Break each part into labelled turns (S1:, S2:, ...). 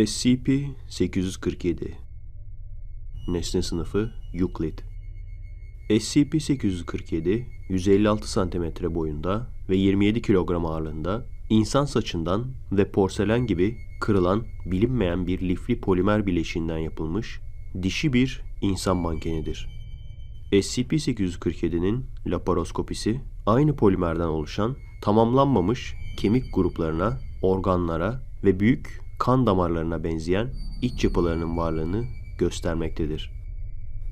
S1: SCP-847 Nesne sınıfı Euclid SCP-847 156 cm boyunda ve 27 kilogram ağırlığında insan saçından ve porselen gibi kırılan bilinmeyen bir lifli polimer bileşiğinden yapılmış dişi bir insan mankenidir. SCP-847'nin laparoskopisi aynı polimerden oluşan tamamlanmamış kemik gruplarına, organlara ve büyük kan damarlarına benzeyen iç yapılarının varlığını göstermektedir.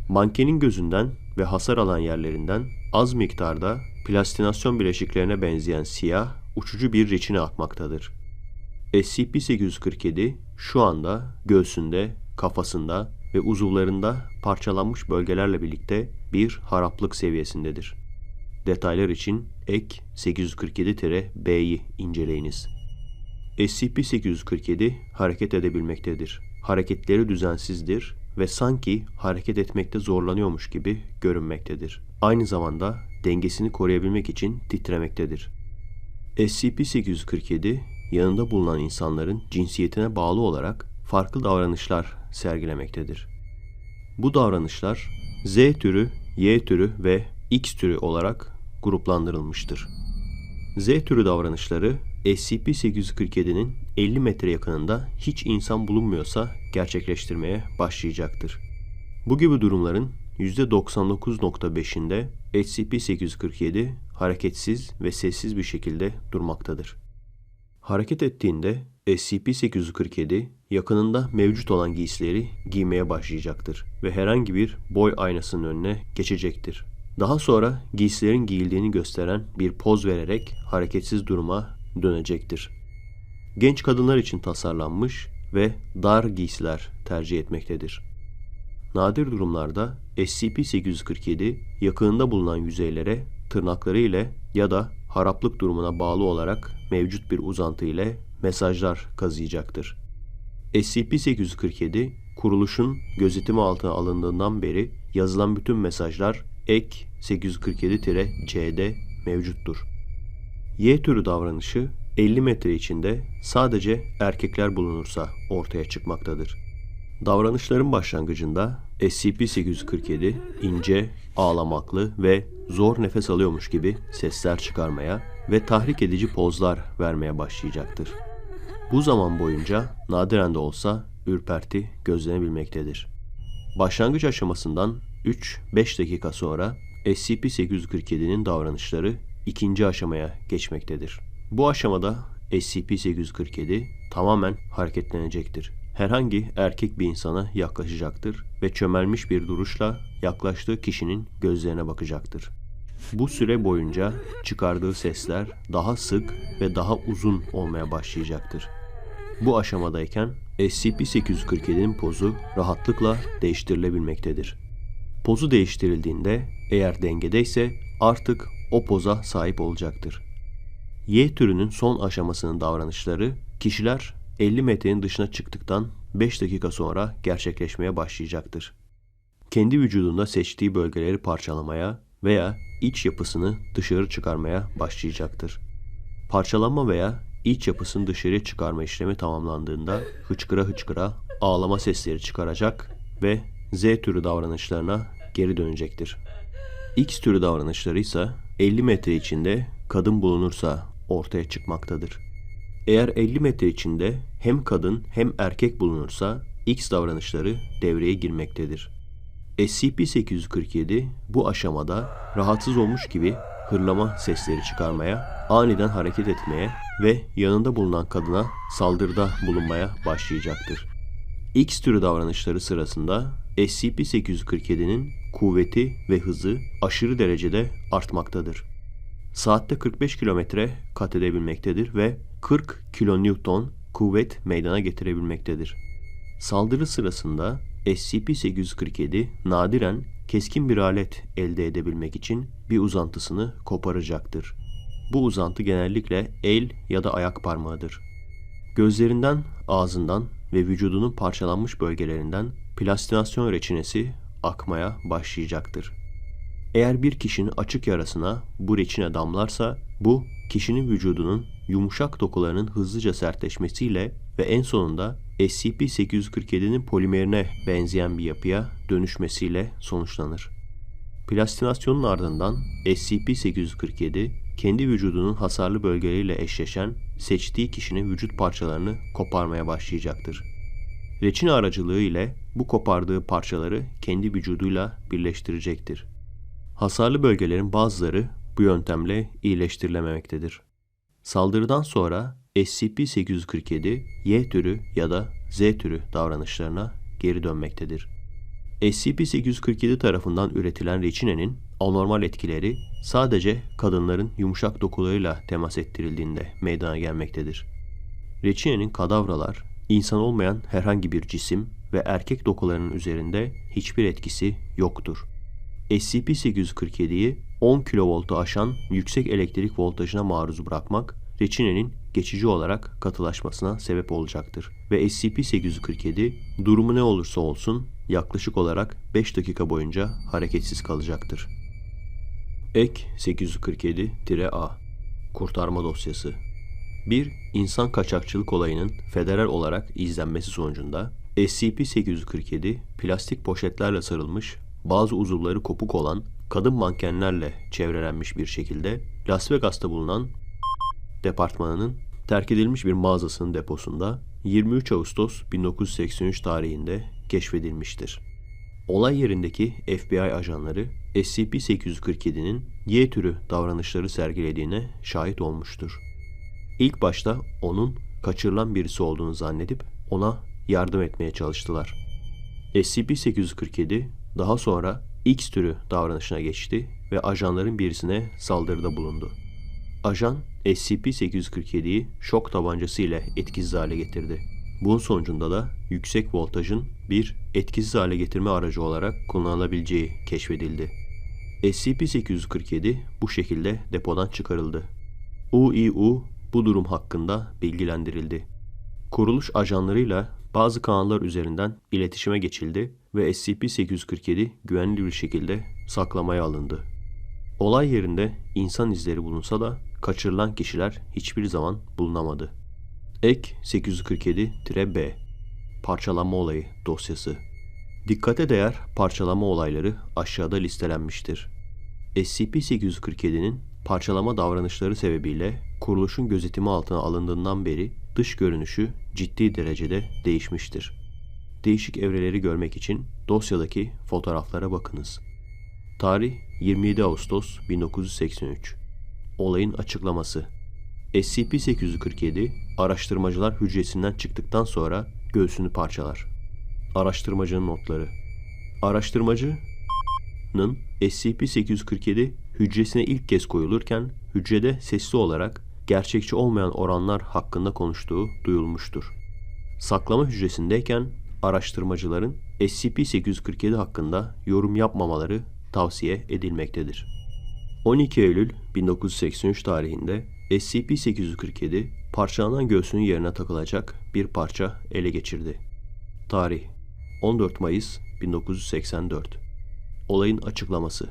S1: Mankenin gözünden ve hasar alan yerlerinden az miktarda plastinasyon bileşiklerine benzeyen siyah, uçucu bir reçine akmaktadır. SCP-847 şu anda göğsünde, kafasında ve uzuvlarında parçalanmış bölgelerle birlikte bir haraplık seviyesindedir. Detaylar için ek 847-B'yi inceleyiniz. SCP-847 hareket edebilmektedir. Hareketleri düzensizdir ve sanki hareket etmekte zorlanıyormuş gibi görünmektedir. Aynı zamanda dengesini koruyabilmek için titremektedir. SCP-847 yanında bulunan insanların cinsiyetine bağlı olarak farklı davranışlar sergilemektedir. Bu davranışlar Z türü, Y türü ve X türü olarak gruplandırılmıştır. Z türü davranışları SCP-847'nin 50 metre yakınında hiç insan bulunmuyorsa gerçekleştirmeye başlayacaktır. Bu gibi durumların %99.5'inde SCP-847 hareketsiz ve sessiz bir şekilde durmaktadır. Hareket ettiğinde SCP-847 yakınında mevcut olan giysileri giymeye başlayacaktır ve herhangi bir boy aynasının önüne geçecektir. Daha sonra giysilerin giyildiğini gösteren bir poz vererek hareketsiz duruma dönecektir. Genç kadınlar için tasarlanmış ve dar giysiler tercih etmektedir. Nadir durumlarda SCP-847 yakınında bulunan yüzeylere tırnakları ile ya da haraplık durumuna bağlı olarak mevcut bir uzantı ile mesajlar kazıyacaktır. SCP-847 kuruluşun gözetimi altına alındığından beri yazılan bütün mesajlar ek 847-CD mevcuttur. Y türü davranışı 50 metre içinde sadece erkekler bulunursa ortaya çıkmaktadır. Davranışların başlangıcında SCP-847 ince, ağlamaklı ve zor nefes alıyormuş gibi sesler çıkarmaya ve tahrik edici pozlar vermeye başlayacaktır. Bu zaman boyunca nadiren de olsa ürperti gözlenebilmektedir. Başlangıç aşamasından 3-5 dakika sonra SCP-847'nin davranışları ikinci aşamaya geçmektedir. Bu aşamada SCP-847 tamamen hareketlenecektir. Herhangi erkek bir insana yaklaşacaktır ve çömelmiş bir duruşla yaklaştığı kişinin gözlerine bakacaktır. Bu süre boyunca çıkardığı sesler daha sık ve daha uzun olmaya başlayacaktır. Bu aşamadayken SCP-847'nin pozu rahatlıkla değiştirilebilmektedir. Pozu değiştirildiğinde eğer dengedeyse artık o poza sahip olacaktır. Y türünün son aşamasının davranışları kişiler 50 metrenin dışına çıktıktan 5 dakika sonra gerçekleşmeye başlayacaktır. Kendi vücudunda seçtiği bölgeleri parçalamaya veya iç yapısını dışarı çıkarmaya başlayacaktır. Parçalanma veya iç yapısını dışarıya çıkarma işlemi tamamlandığında hıçkıra hıçkıra ağlama sesleri çıkaracak ve Z türü davranışlarına geri dönecektir. X türü davranışları ise 50 metre içinde kadın bulunursa ortaya çıkmaktadır. Eğer 50 metre içinde hem kadın hem erkek bulunursa X davranışları devreye girmektedir. SCP-847 bu aşamada rahatsız olmuş gibi hırlama sesleri çıkarmaya, aniden hareket etmeye ve yanında bulunan kadına saldırıda bulunmaya başlayacaktır. X türü davranışları sırasında SCP-847'nin kuvveti ve hızı aşırı derecede artmaktadır. Saatte 45 kilometre kat edebilmektedir ve 40 kilonewton kuvvet meydana getirebilmektedir. Saldırı sırasında SCP-847 nadiren keskin bir alet elde edebilmek için bir uzantısını koparacaktır. Bu uzantı genellikle el ya da ayak parmağıdır. Gözlerinden, ağzından ve vücudunun parçalanmış bölgelerinden plastinasyon reçinesi akmaya başlayacaktır. Eğer bir kişinin açık yarasına bu reçine damlarsa bu kişinin vücudunun yumuşak dokularının hızlıca sertleşmesiyle ve en sonunda SCP-847'nin polimerine benzeyen bir yapıya dönüşmesiyle sonuçlanır. Plastinasyonun ardından SCP-847 kendi vücudunun hasarlı bölgeleriyle eşleşen seçtiği kişinin vücut parçalarını koparmaya başlayacaktır. Reçine aracılığı ile bu kopardığı parçaları kendi vücuduyla birleştirecektir. Hasarlı bölgelerin bazıları bu yöntemle iyileştirilememektedir. Saldırıdan sonra SCP-847 Y türü ya da Z türü davranışlarına geri dönmektedir. SCP-847 tarafından üretilen reçinenin anormal etkileri sadece kadınların yumuşak dokularıyla temas ettirildiğinde meydana gelmektedir. Reçinenin kadavralar, insan olmayan herhangi bir cisim ve erkek dokularının üzerinde hiçbir etkisi yoktur. SCP-847'yi 10 kilovoltu aşan yüksek elektrik voltajına maruz bırakmak, reçinenin geçici olarak katılaşmasına sebep olacaktır. Ve SCP-847 durumu ne olursa olsun yaklaşık olarak 5 dakika boyunca hareketsiz kalacaktır. Ek 847-A Kurtarma dosyası Bir insan kaçakçılık olayının federal olarak izlenmesi sonucunda SCP-847 plastik poşetlerle sarılmış, bazı uzuvları kopuk olan kadın mankenlerle çevrelenmiş bir şekilde Las Vegas'ta bulunan departmanının terk edilmiş bir mağazasının deposunda 23 Ağustos 1983 tarihinde keşfedilmiştir. Olay yerindeki FBI ajanları SCP-847'nin Y türü davranışları sergilediğine şahit olmuştur. İlk başta onun kaçırılan birisi olduğunu zannedip ona yardım etmeye çalıştılar. SCP-847 daha sonra X türü davranışına geçti ve ajanların birisine saldırıda bulundu. Ajan SCP-847'yi şok tabancası ile etkisiz hale getirdi. Bunun sonucunda da yüksek voltajın bir etkisiz hale getirme aracı olarak kullanılabileceği keşfedildi. SCP-847 bu şekilde depodan çıkarıldı. UIU bu durum hakkında bilgilendirildi. Kuruluş ajanlarıyla bazı kanallar üzerinden iletişime geçildi ve SCP-847 güvenli bir şekilde saklamaya alındı. Olay yerinde insan izleri bulunsa da kaçırılan kişiler hiçbir zaman bulunamadı. Ek 847-B Parçalanma olayı dosyası Dikkate değer parçalama olayları aşağıda listelenmiştir. SCP-847'nin parçalama davranışları sebebiyle kuruluşun gözetimi altına alındığından beri dış görünüşü ciddi derecede değişmiştir. Değişik evreleri görmek için dosyadaki fotoğraflara bakınız. Tarih 27 Ağustos 1983 Olayın açıklaması SCP-847 araştırmacılar hücresinden çıktıktan sonra göğsünü parçalar. Araştırmacının notları Araştırmacının SCP-847 hücresine ilk kez koyulurken hücrede sesli olarak gerçekçi olmayan oranlar hakkında konuştuğu duyulmuştur. Saklama hücresindeyken araştırmacıların SCP-847 hakkında yorum yapmamaları tavsiye edilmektedir. 12 Eylül 1983 tarihinde SCP-847 parçalanan göğsünün yerine takılacak bir parça ele geçirdi. Tarih 14 Mayıs 1984 Olayın açıklaması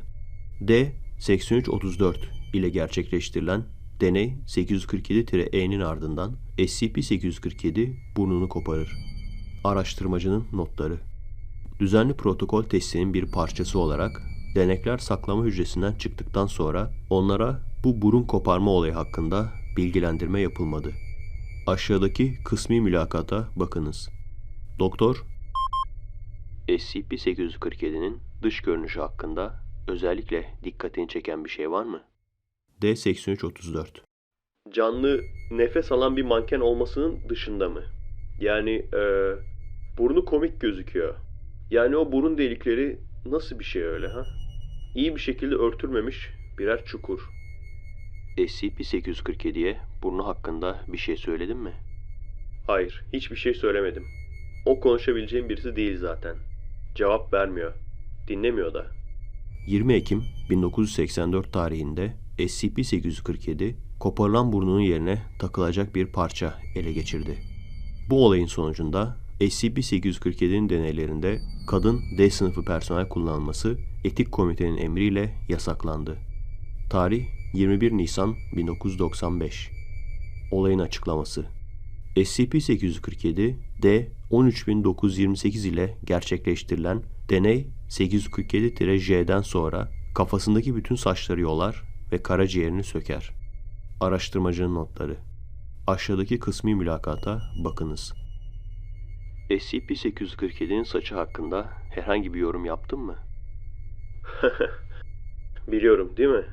S1: D-8334 ile gerçekleştirilen deney 847-E'nin ardından SCP-847 burnunu koparır. Araştırmacının notları Düzenli protokol testinin bir parçası olarak denekler saklama hücresinden çıktıktan sonra onlara bu burun koparma olayı hakkında bilgilendirme yapılmadı. Aşağıdaki kısmi mülakata bakınız. Doktor, SCP-847'nin dış görünüşü hakkında özellikle dikkatini çeken bir şey var mı? D-8334 Canlı, nefes alan bir manken olmasının dışında mı? Yani ee, burnu komik gözüküyor. Yani o burun delikleri nasıl bir şey öyle ha? İyi bir şekilde örtülmemiş birer çukur. SCP-847'ye burnu hakkında bir şey söyledin mi? Hayır, hiçbir şey söylemedim. O konuşabileceğim birisi değil zaten. Cevap vermiyor. Dinlemiyor da. 20 Ekim 1984 tarihinde SCP-847 koparılan burnunun yerine takılacak bir parça ele geçirdi. Bu olayın sonucunda SCP-847'nin deneylerinde kadın D sınıfı personel kullanılması etik komitenin emriyle yasaklandı. Tarih 21 Nisan 1995 Olayın açıklaması SCP-847 D 13928 ile gerçekleştirilen deney 847-J'den sonra kafasındaki bütün saçları yolar ve karaciğerini söker. Araştırmacının notları Aşağıdaki kısmi mülakata bakınız. SCP-847'nin saçı hakkında herhangi bir yorum yaptın mı? Biliyorum değil mi?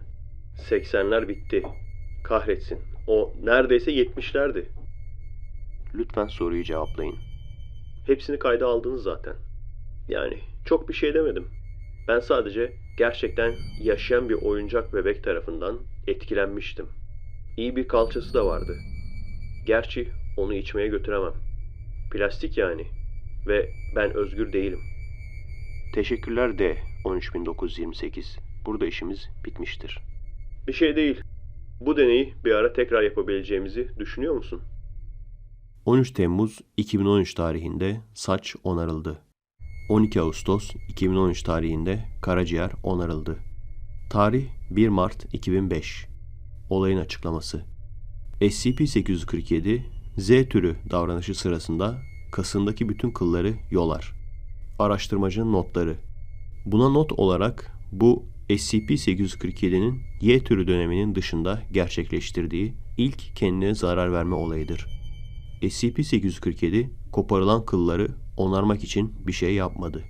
S1: 80'ler bitti. Kahretsin. O neredeyse 70'lerdi. Lütfen soruyu cevaplayın. Hepsini kayda aldınız zaten. Yani çok bir şey demedim. Ben sadece gerçekten yaşayan bir oyuncak bebek tarafından etkilenmiştim. İyi bir kalçası da vardı. Gerçi onu içmeye götüremem. Plastik yani. Ve ben özgür değilim. Teşekkürler D 13928. Burada işimiz bitmiştir. Bir şey değil. Bu deneyi bir ara tekrar yapabileceğimizi düşünüyor musun? 13 Temmuz 2013 tarihinde saç onarıldı. 12 Ağustos 2013 tarihinde karaciğer onarıldı. Tarih 1 Mart 2005. Olayın açıklaması. SCP-847 Z türü davranışı sırasında kasındaki bütün kılları yolar. Araştırmacının notları. Buna not olarak bu SCP-847'nin Y türü döneminin dışında gerçekleştirdiği ilk kendine zarar verme olayıdır. SCP-847 koparılan kılları onarmak için bir şey yapmadı.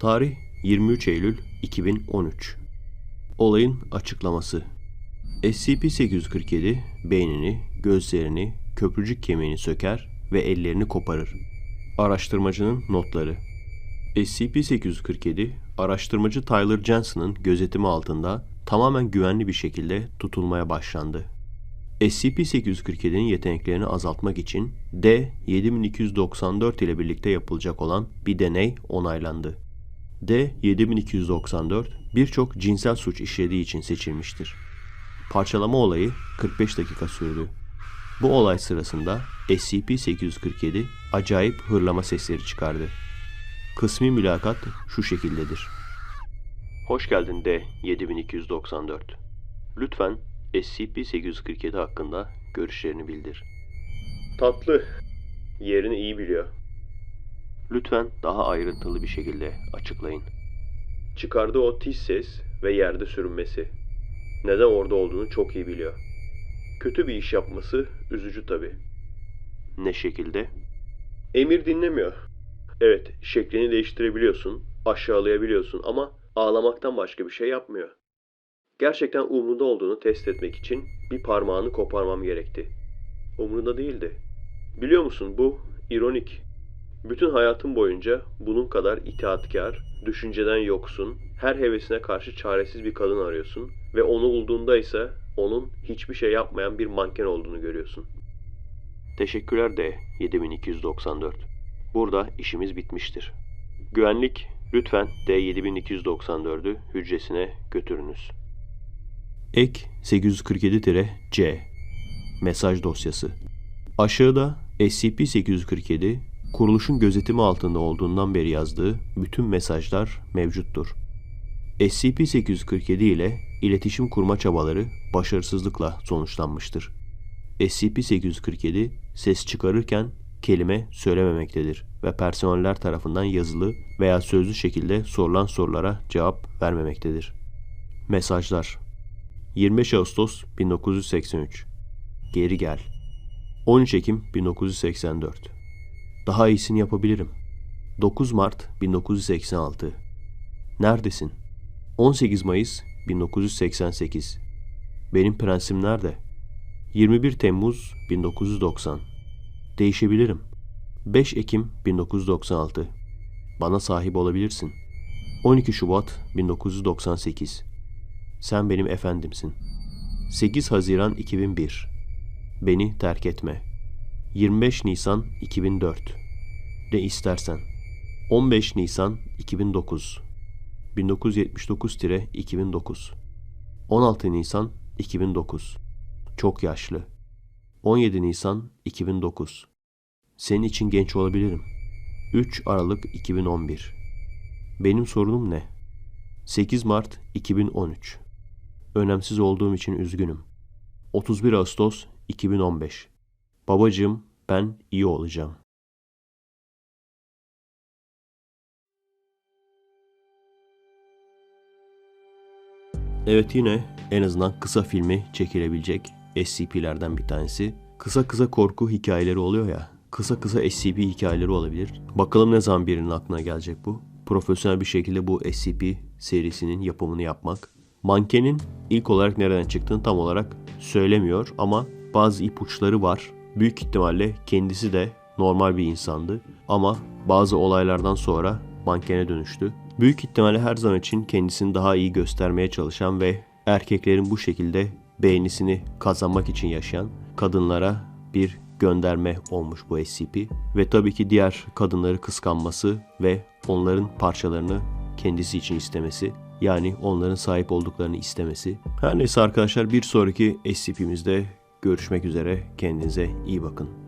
S1: Tarih 23 Eylül 2013 Olayın açıklaması SCP-847 beynini, gözlerini, köprücük kemiğini söker ve ellerini koparır. Araştırmacının notları SCP-847, araştırmacı Tyler Jensen'ın gözetimi altında tamamen güvenli bir şekilde tutulmaya başlandı. SCP-847'nin yeteneklerini azaltmak için D-7294 ile birlikte yapılacak olan bir deney onaylandı. D-7294 birçok cinsel suç işlediği için seçilmiştir. Parçalama olayı 45 dakika sürdü. Bu olay sırasında SCP-847 acayip hırlama sesleri çıkardı. Kısmi mülakat şu şekildedir. Hoş geldin D-7294. Lütfen SCP-847 hakkında görüşlerini bildir. Tatlı. Yerini iyi biliyor. Lütfen daha ayrıntılı bir şekilde açıklayın. Çıkardığı o tiz ses ve yerde sürünmesi. Neden orada olduğunu çok iyi biliyor. Kötü bir iş yapması üzücü tabii. Ne şekilde? Emir dinlemiyor. Evet, şeklini değiştirebiliyorsun, aşağılayabiliyorsun ama ağlamaktan başka bir şey yapmıyor. Gerçekten umrunda olduğunu test etmek için bir parmağını koparmam gerekti. Umrunda değildi. Biliyor musun bu ironik. Bütün hayatım boyunca bunun kadar itaatkar, düşünceden yoksun, her hevesine karşı çaresiz bir kadın arıyorsun ve onu bulduğunda ise onun hiçbir şey yapmayan bir manken olduğunu görüyorsun. Teşekkürler de 7294. Burada işimiz bitmiştir. Güvenlik lütfen D7294'ü hücresine götürünüz. Ek 847-C Mesaj dosyası Aşağıda SCP-847 kuruluşun gözetimi altında olduğundan beri yazdığı bütün mesajlar mevcuttur. SCP-847 ile iletişim kurma çabaları başarısızlıkla sonuçlanmıştır. SCP-847 ses çıkarırken kelime söylememektedir ve personeller tarafından yazılı veya sözlü şekilde sorulan sorulara cevap vermemektedir. Mesajlar 25 Ağustos 1983 Geri gel. 13 Ekim 1984 Daha iyisini yapabilirim. 9 Mart 1986 Neredesin? 18 Mayıs 1988 Benim prensim nerede? 21 Temmuz 1990 Değişebilirim. 5 Ekim 1996 Bana sahip olabilirsin. 12 Şubat 1998 Sen benim efendimsin. 8 Haziran 2001 Beni terk etme. 25 Nisan 2004 Ne istersen. 15 Nisan 2009 1979-2009 16 Nisan 2009 Çok yaşlı. 17 Nisan 2009 Senin için genç olabilirim. 3 Aralık 2011 Benim sorunum ne? 8 Mart 2013 Önemsiz olduğum için üzgünüm 31 Ağustos 2015 Babacığım ben iyi olacağım. Evet yine en azından kısa filmi çekilebilecek SCP'lerden bir tanesi. Kısa kısa korku hikayeleri oluyor ya. Kısa kısa SCP hikayeleri olabilir. Bakalım ne zaman birinin aklına gelecek bu. Profesyonel bir şekilde bu SCP serisinin yapımını yapmak. Mankenin ilk olarak nereden çıktığını tam olarak söylemiyor ama bazı ipuçları var. Büyük ihtimalle kendisi de normal bir insandı ama bazı olaylardan sonra mankene dönüştü. Büyük ihtimalle her zaman için kendisini daha iyi göstermeye çalışan ve erkeklerin bu şekilde beğenisini kazanmak için yaşayan kadınlara bir gönderme olmuş bu SCP ve tabii ki diğer kadınları kıskanması ve onların parçalarını kendisi için istemesi yani onların sahip olduklarını istemesi. Her neyse arkadaşlar bir sonraki SCP'mizde görüşmek üzere. Kendinize iyi bakın.